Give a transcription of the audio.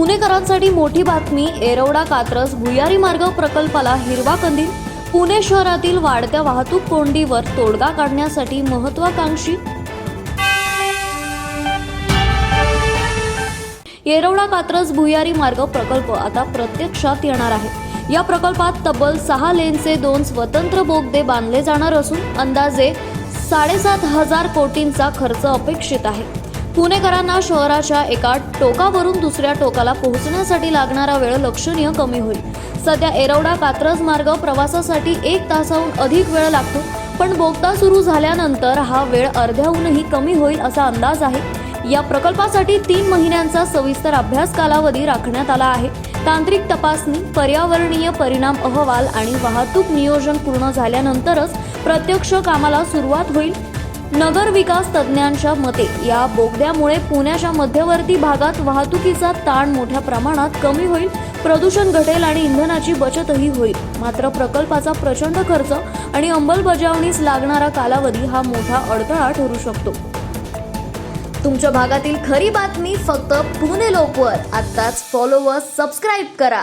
पुणेकरांसाठी मोठी बातमी एरवडा कात्रज भुयारी मार्ग प्रकल्पाला हिरवा कंदील पुणे शहरातील वाढत्या वाहतूक कोंडीवर तोडगा काढण्यासाठी महत्वाकांक्षी. येरवडा कात्रज भुयारी मार्ग प्रकल्प आता प्रत्यक्षात येणार आहे. या प्रकल्पात तब्बल सहा लेनचे दोन स्वतंत्र बोगदे बांधले जाणार असून अंदाजे साडेसात हजार कोटींचा खर्च अपेक्षित आहे. पुणेकरांना शहराच्या एका टोकावरून दुसऱ्या टोकाला पोहोचण्यासाठी लागणारा वेळ लक्षणीय कमी होईल. सध्या एरवडा कात्रज मार्ग प्रवासासाठी एक तासाहून अधिक वेळ लागतो पण बोगदा सुरू झाल्यानंतर हा वेळ अर्ध्याहूनही कमी होईल असा अंदाज आहे. या प्रकल्पासाठी तीन महिन्यांचा सविस्तर अभ्यास कालावधी राखण्यात आला आहे. तांत्रिक तपासणी पर्यावरणीय परिणाम अहवाल आणि वाहतूक नियोजन पूर्ण झाल्यानंतरच प्रत्यक्ष कामाला सुरुवात होईल. नगर विकास तज्ज्ञांच्या मते या बोगद्यामुळे पुण्याच्या मध्यवर्ती भागात वाहतुकीचा ताण मोठ्या प्रमाणात कमी होईल प्रदूषण घटेल आणि इंधनाची बचतही होईल. मात्र प्रकल्पाचा प्रचंड खर्च आणि अंमलबजावणीस लागणारा कालावधी हा मोठा अडथळा ठरू शकतो. तुमच्या भागातील खरी बातमी फक्त पुणे लोकवर आत्ताच फॉलोवर सबस्क्राईब करा.